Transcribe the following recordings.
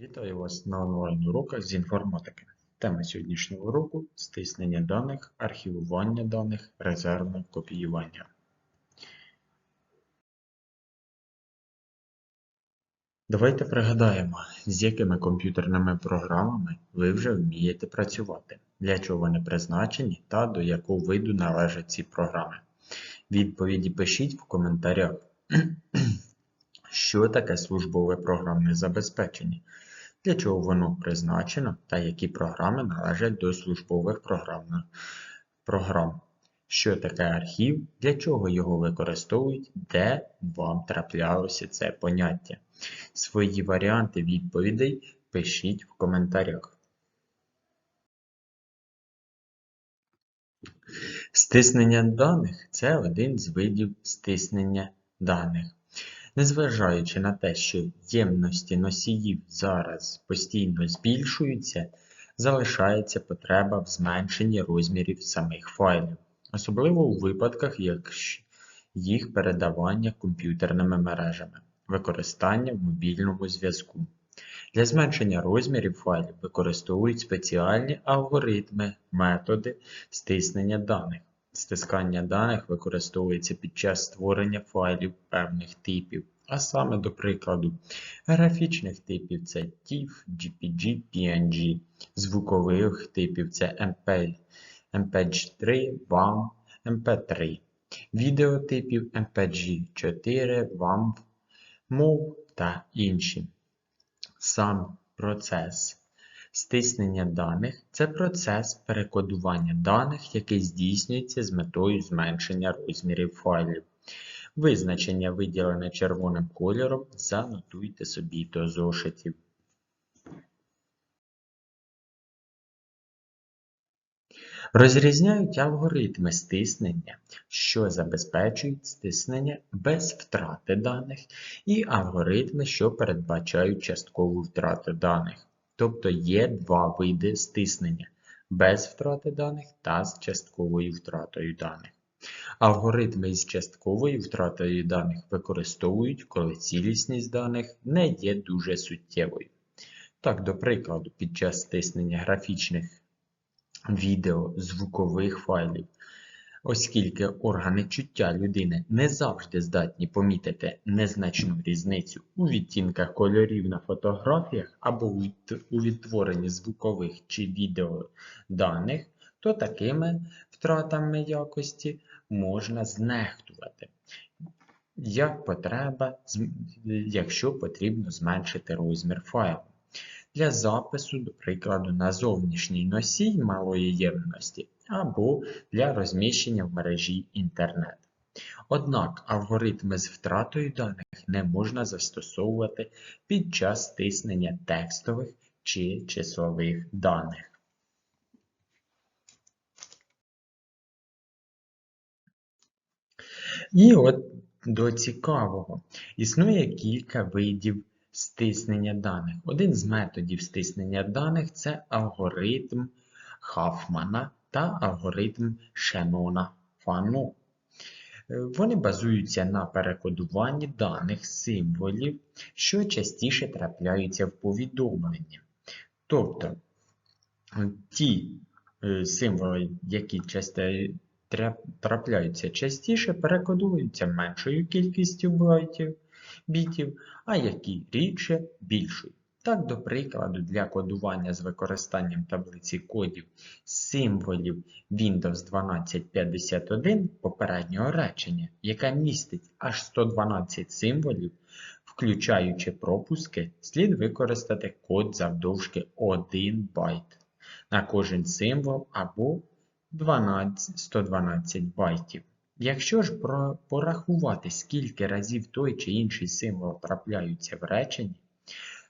Вітаю вас на онлайн-уроках з інформатики. Тема сьогоднішнього уроку – стиснення даних, архівування даних, резервне копіювання. Давайте пригадаємо, з якими комп'ютерними програмами ви вже вмієте працювати, для чого вони призначені та до якого виду належать ці програми. Відповіді пишіть в коментарях. Що таке службове програмне забезпечення? Для чого воно призначено та які програми належать до службових програм? Що таке архів, для чого його використовують, де вам траплялося це поняття? Свої варіанти відповідей пишіть в коментарях. Стиснення даних це один з видів стиснення даних. Незважаючи на те, що ємності носіїв зараз постійно збільшуються, залишається потреба в зменшенні розмірів самих файлів, особливо у випадках як їх передавання комп'ютерними мережами, використання в мобільному зв'язку. Для зменшення розмірів файлів використовують спеціальні алгоритми, методи стиснення даних. Стискання даних використовується під час створення файлів певних типів, а саме, до прикладу, графічних типів це TIFF, JPG, PNG, звукових типів це MPG3, WAM, MP3, відеотипів MPG4, WAMV, MOV та інші. Сам процес Стиснення даних це процес перекодування даних, який здійснюється з метою зменшення розмірів файлів. Визначення, виділене червоним кольором, занотуйте собі до зошитів. Розрізняють алгоритми стиснення, що забезпечують стиснення без втрати даних, і алгоритми, що передбачають часткову втрату даних. Тобто є два види стиснення без втрати даних та з частковою втратою даних. Алгоритми із частковою втратою даних використовують, коли цілісність даних не є дуже суттєвою. Так, до прикладу, під час стиснення графічних відео, звукових файлів оскільки органи чуття людини не завжди здатні помітити незначну різницю у відтінках кольорів на фотографіях або у відтворенні звукових чи відеоданих, то такими втратами якості можна знехтувати. Як потреба, якщо потрібно зменшити розмір файлу. Для запису, до прикладу, на зовнішній носій малої ємності або для розміщення в мережі інтернет. Однак алгоритми з втратою даних не можна застосовувати під час стиснення текстових чи числових даних. І от до цікавого, існує кілька видів стиснення даних. Один з методів стиснення даних це алгоритм Хафмана та алгоритм Шенона Фану. Вони базуються на перекодуванні даних символів, що частіше трапляються в повідомленні. Тобто ті е, символи, які трапляються частіше, перекодуються меншою кількістю байтів, бітів, а які рідше більшою. Так, до прикладу, для кодування з використанням таблиці кодів символів Windows 1251 попереднього речення, яке містить аж 112 символів, включаючи пропуски, слід використати код завдовжки 1 байт на кожен символ або 12, 112 байтів. Якщо ж порахувати, скільки разів той чи інший символ трапляються в реченні,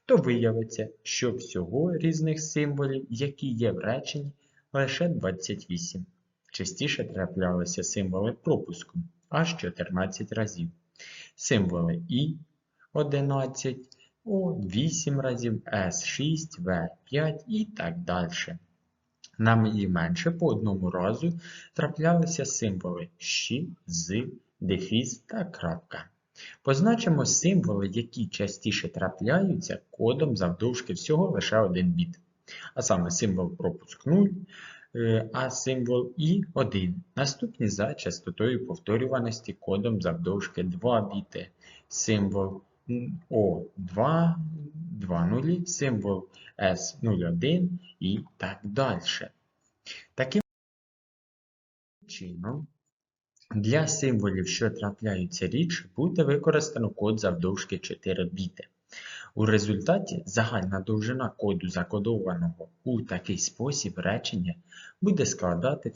то виявиться, що всього різних символів, які є в реченні, лише 28. Частіше траплялися символи пропуску аж 14 разів. Символи І 11, О 8 разів, С6, В5 і так далі. Найменше по одному разу траплялися символи щ, з, дефіс та крапка. Позначимо символи, які частіше трапляються кодом завдовжки всього лише один біт. А саме символ пропуск 0, е, а символ і 1. Наступні за частотою повторюваності кодом завдовжки 2 біти. Символ О2, 2 нулі, символ S01 і так далі. Таким чином, для символів, що трапляються рідше, буде використано код завдовжки 4 біти. У результаті загальна довжина коду, закодованого у такий спосіб речення, буде складати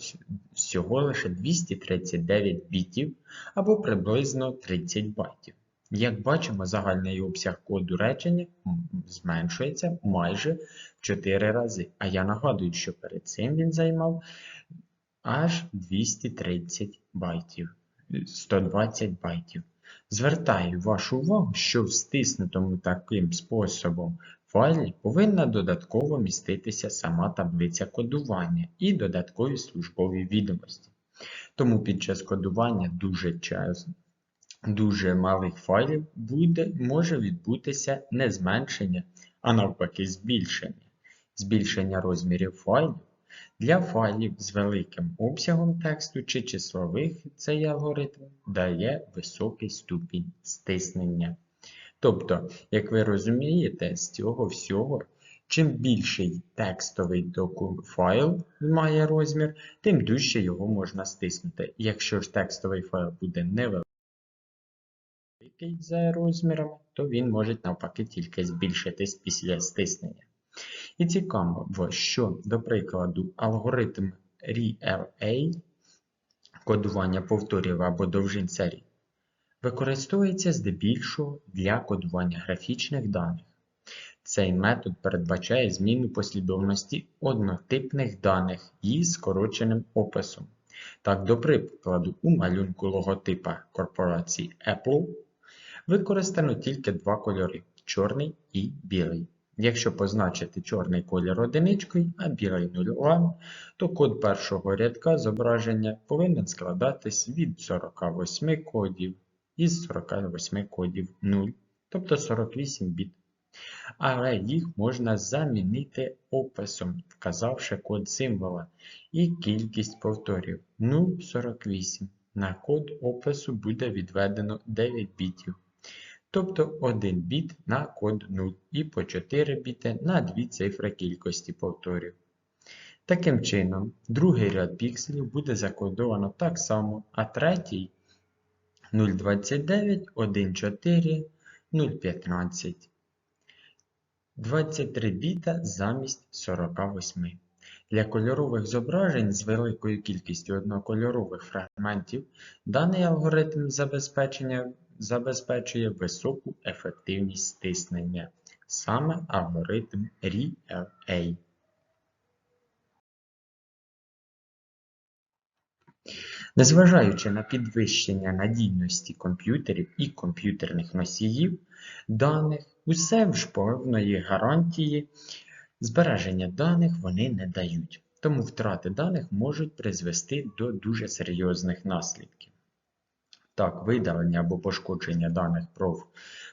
всього лише 239 бітів або приблизно 30 байтів. Як бачимо, загальний обсяг коду речення зменшується майже в 4 рази. А я нагадую, що перед цим він займав аж 230 байтів, 120 байтів. Звертаю вашу увагу, що в стиснутому таким способом файлі повинна додатково міститися сама таблиця кодування і додаткові службові відомості. Тому під час кодування дуже часто дуже малих файлів буде, може відбутися не зменшення, а навпаки збільшення. Збільшення розмірів файлів для файлів з великим обсягом тексту чи числових цей алгоритм дає високий ступінь стиснення. Тобто, як ви розумієте, з цього всього, чим більший текстовий файл має розмір, тим дужче його можна стиснути. Якщо ж текстовий файл буде невеликий за розмірами, то він може навпаки тільки збільшитись після стиснення. І цікаво, що, до прикладу, алгоритм ReLA кодування повторів або довжин серій використовується здебільшого для кодування графічних даних. Цей метод передбачає зміну послідовності однотипних даних із скороченим описом. Так, до прикладу, у малюнку логотипа корпорації Apple використано тільки два кольори чорний і білий. Якщо позначити чорний колір одиничкою, а білий нулем, то код першого рядка зображення повинен складатись від 48 кодів із 48 кодів 0, тобто 48 біт. Але їх можна замінити описом, вказавши код символа і кількість повторів 0,48. На код опису буде відведено 9 бітів. Тобто 1 біт на код 0 і по 4 біти на 2 цифри кількості повторів. Таким чином, другий ряд пікселів буде закодовано так само, а третій 0,29, 1,4, 0,15. 23 біта замість 48. Для кольорових зображень з великою кількістю однокольорових фрагментів даний алгоритм забезпечення забезпечує високу ефективність стиснення, саме алгоритм ReLA. Незважаючи на підвищення надійності комп'ютерів і комп'ютерних носіїв даних, усе ж повної гарантії збереження даних вони не дають, тому втрати даних можуть призвести до дуже серйозних наслідків. Так, видалення або пошкодження даних про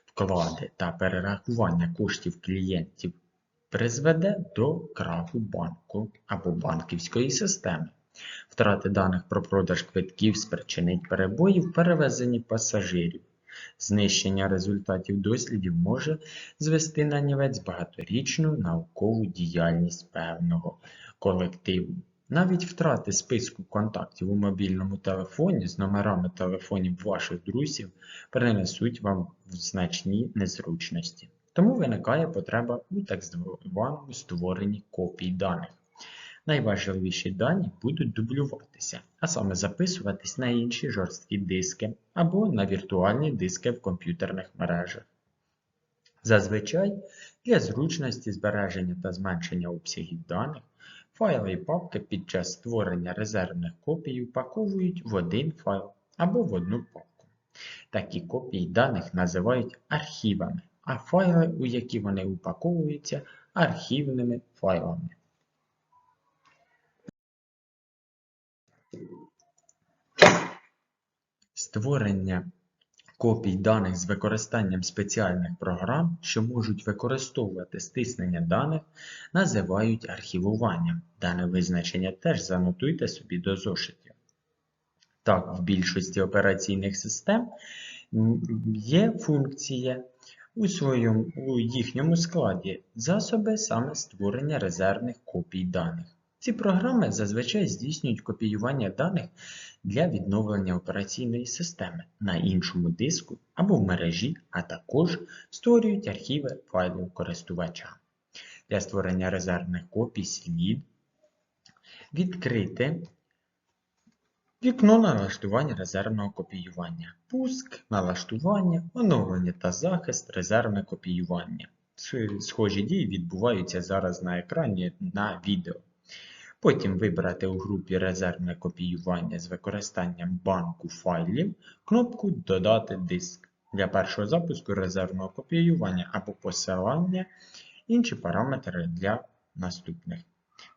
вклади та перерахування коштів клієнтів призведе до краху банку або банківської системи. Втрати даних про продаж квитків спричинить перебої в перевезенні пасажирів. Знищення результатів дослідів може звести на нівець багаторічну наукову діяльність певного колективу. Навіть втрати списку контактів у мобільному телефоні з номерами телефонів ваших друзів принесуть вам значні незручності. Тому виникає потреба у так званому створенні копій даних. Найважливіші дані будуть дублюватися, а саме записуватись на інші жорсткі диски або на віртуальні диски в комп'ютерних мережах. Зазвичай для зручності збереження та зменшення обсягів даних файли і папки під час створення резервних копій упаковують в один файл або в одну папку. Такі копії даних називають архівами, а файли, у які вони упаковуються, архівними файлами. Створення копій даних з використанням спеціальних програм, що можуть використовувати стиснення даних, називають архівуванням. Дане визначення теж занотуйте собі до зошитів. Так, в більшості операційних систем є функція у, своєму, у їхньому складі засоби саме створення резервних копій даних. Ці програми зазвичай здійснюють копіювання даних для відновлення операційної системи на іншому диску або в мережі, а також створюють архіви файлів користувача. Для створення резервних копій слід відкрити вікно налаштування резервного копіювання, пуск, налаштування, оновлення та захист, резервне копіювання. Схожі дії відбуваються зараз на екрані на відео. Потім вибрати у групі Резервне копіювання з використанням банку файлів кнопку Додати диск для першого запуску резервного копіювання або посилання, інші параметри для наступних.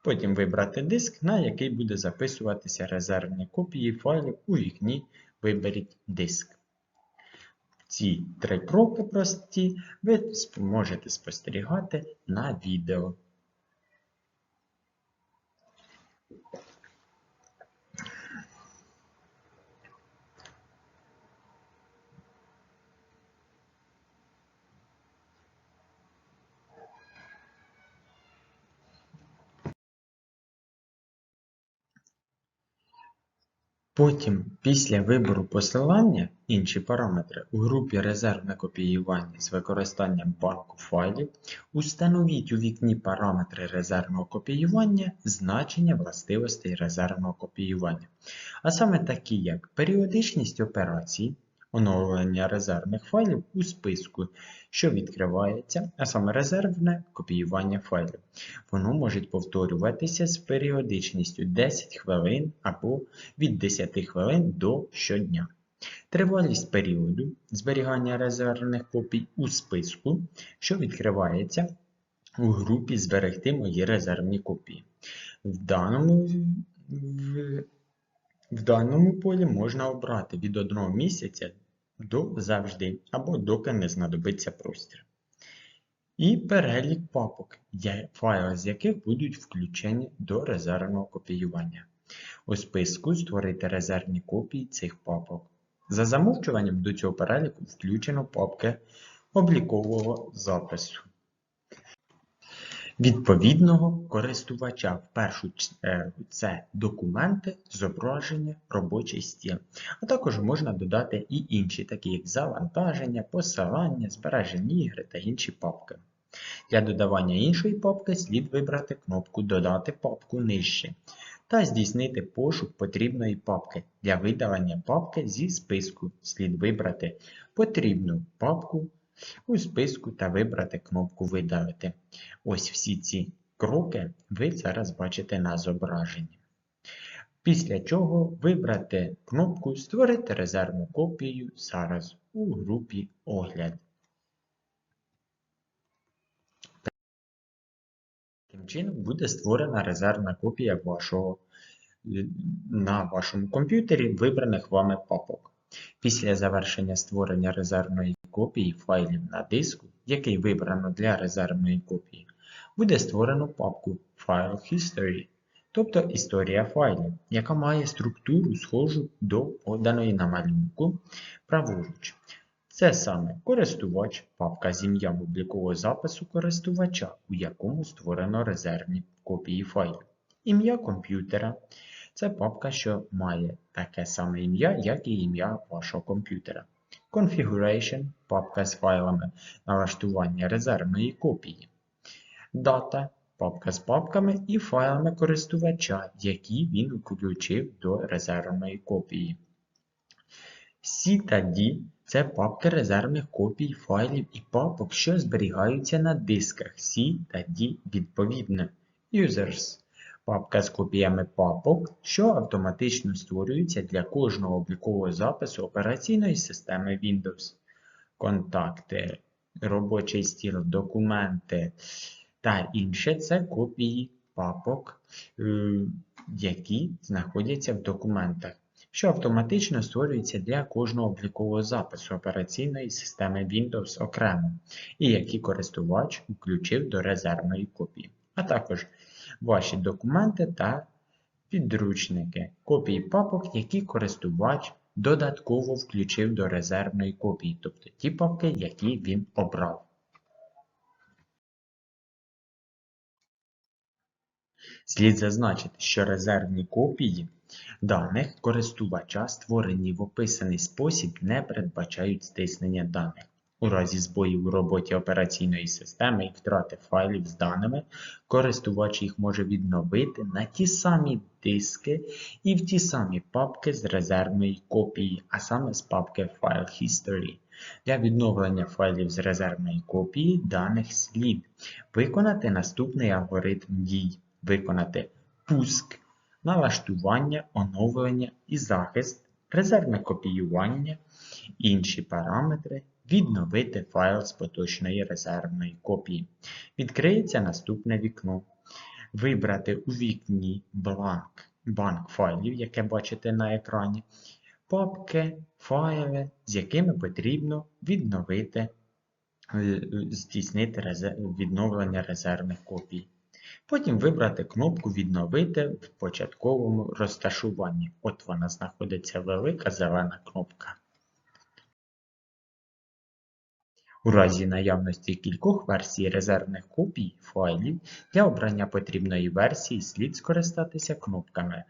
Потім вибрати диск, на який буде записуватися резервні копії файлів у вікні Виберіть диск. Ці три кроки прості ви можете спостерігати на відео. Thank you. Потім, після вибору посилання, інші параметри у групі Резервне копіювання з використанням банку файлів, установіть у вікні параметри резервного копіювання значення властивостей резервного копіювання, а саме такі як періодичність операцій, оновлення резервних файлів у списку, що відкривається, а саме резервне копіювання файлів. Воно може повторюватися з періодичністю 10 хвилин або від 10 хвилин до щодня. Тривалість періоду зберігання резервних копій у списку, що відкривається у групі Зберегти мої резервні копії. В даному, в, даному полі можна обрати від 1 місяця до завжди, або доки не знадобиться простір. І перелік папок, файли з яких будуть включені до резервного копіювання. У списку створити резервні копії цих папок. За замовчуванням до цього переліку включено папки облікового запису. Відповідного користувача в першу чергу це документи, зображення, робочий стіл. А також можна додати і інші, такі як завантаження, посилання, збережені ігри та інші папки. Для додавання іншої папки слід вибрати кнопку Додати папку нижче та здійснити пошук потрібної папки. Для видалення папки зі списку слід вибрати потрібну папку у списку та вибрати кнопку Видалити. Ось всі ці кроки ви зараз бачите на зображенні. Після чого вибрати кнопку Створити резервну копію зараз у групі Огляд. Таким чином буде створена резервна копія вашого, на вашому комп'ютері вибраних вами папок. Після завершення створення резервної копії файлів на диску, який вибрано для резервної копії, буде створено папку File History, тобто історія файлів, яка має структуру схожу до поданої на малюнку праворуч. Це саме користувач, папка з ім'ям облікового запису користувача, у якому створено резервні копії файлів. Ім'я комп'ютера це папка, що має таке саме ім'я, як і ім'я вашого комп'ютера. Configuration папка з файлами налаштування резервної копії. Data папка з папками і файлами користувача, які він включив до резервної копії. C та D це папки резервних копій файлів і папок, що зберігаються на дисках C та D відповідно. Users папка з копіями папок, що автоматично створюється для кожного облікового запису операційної системи Windows. Контакти, робочий стіл, документи та інше це копії папок, е, які знаходяться в документах. що автоматично створюється для кожного облікового запису операційної системи Windows окремо, і які користувач включив до резервної копії, а також ваші документи та підручники, копії папок, які користувач додатково включив до резервної копії, тобто ті папки, які він обрав. Слід зазначити, що резервні копії даних користувача, створені в описаний спосіб, не передбачають стиснення даних. У разі збоїв у роботі операційної системи і втрати файлів з даними, користувач їх може відновити на ті самі диски і в ті самі папки з резервної копії, а саме з папки File History. Для відновлення файлів з резервної копії даних слід виконати наступний алгоритм дій, виконати пуск, налаштування, оновлення і захист, резервне копіювання, інші параметри. Відновити файл з поточної резервної копії. Відкриється наступне вікно. Вибрати у вікні бланк, банк файлів, яке бачите на екрані, папки, файли, з якими потрібно відновити, е, здійснити відновлення резервних копій. Потім вибрати кнопку Відновити в початковому розташуванні. От вона знаходиться велика зелена кнопка. У разі наявності кількох версій резервних копій файлів для обрання потрібної версії слід скористатися кнопками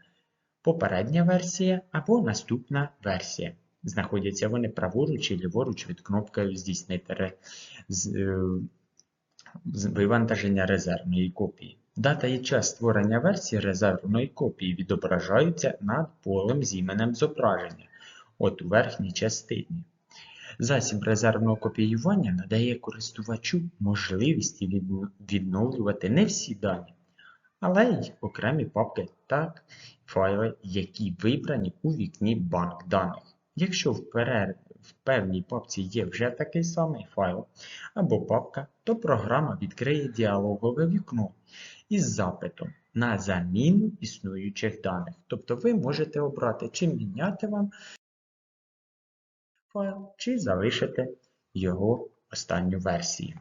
Попередня версія або Наступна версія. Знаходяться вони праворуч і ліворуч від кнопки Здійснити е, вивантаження резервної копії. Дата і час створення версії резервної копії відображаються над полем з іменем зображення, от у верхній частині. Засіб резервного копіювання надає користувачу можливість відновлювати не всі дані, але й окремі папки та файли, які вибрані у вікні банк даних. Якщо в, перер... в певній папці є вже такий самий файл або папка, то програма відкриє діалогове вікно із запитом на заміну існуючих даних. Тобто ви можете обрати, чи міняти вам файл, чи залишити його останню версію.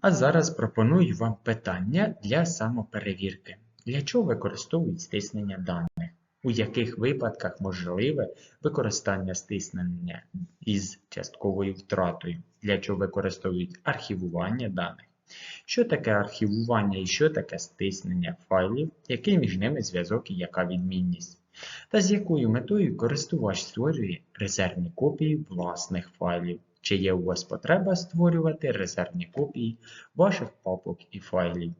А зараз пропоную вам питання для самоперевірки. Для чого використовують стиснення даних? У яких випадках можливе використання стиснення із частковою втратою? Для чого використовують архівування даних? Що таке архівування і що таке стиснення файлів, який між ними зв'язок і яка відмінність? Та з якою метою користувач створює резервні копії власних файлів? Чи є у вас потреба створювати резервні копії ваших папок і файлів?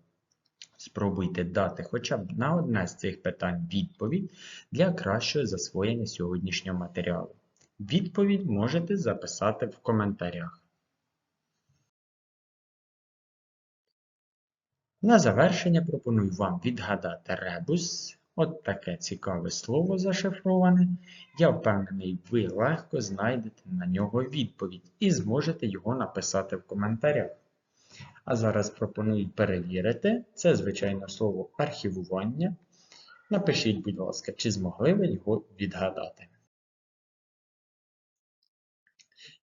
Спробуйте дати хоча б на одне з цих питань відповідь для кращого засвоєння сьогоднішнього матеріалу. Відповідь можете записати в коментарях. На завершення пропоную вам відгадати ребус. От таке цікаве слово зашифроване. Я впевнений, ви легко знайдете на нього відповідь і зможете його написати в коментарях. А зараз пропоную перевірити. Це, звичайно, слово архівування. Напишіть, будь ласка, чи змогли ви його відгадати.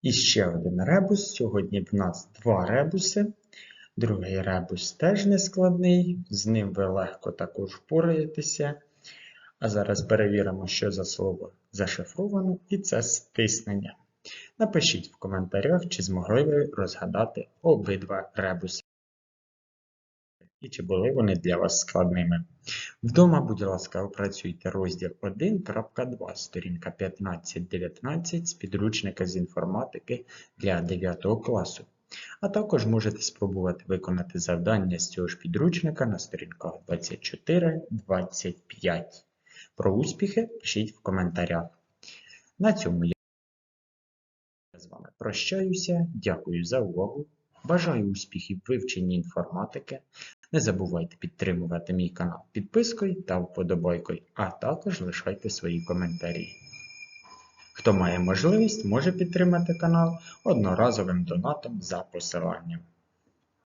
І ще один ребус. Сьогодні в нас два ребуси. Другий ребус теж нескладний, з ним ви легко також впораєтеся. А зараз перевіримо, що за слово зашифровано, і це стиснення. Напишіть в коментарях, чи змогли ви розгадати обидва ребуси. І чи були вони для вас складними. Вдома, будь ласка, опрацюйте розділ 1.2, сторінка 15-19 з підручника з інформатики для 9 класу. А також можете спробувати виконати завдання з цього ж підручника на сторінках 24-25. Про успіхи пишіть в коментарях. На цьому я з вами прощаюся. Дякую за увагу. Бажаю успіхів вивченні інформатики. Не забувайте підтримувати мій канал підпискою та вподобайкою, а також лишайте свої коментарі. Хто має можливість, може підтримати канал одноразовим донатом за посиланням.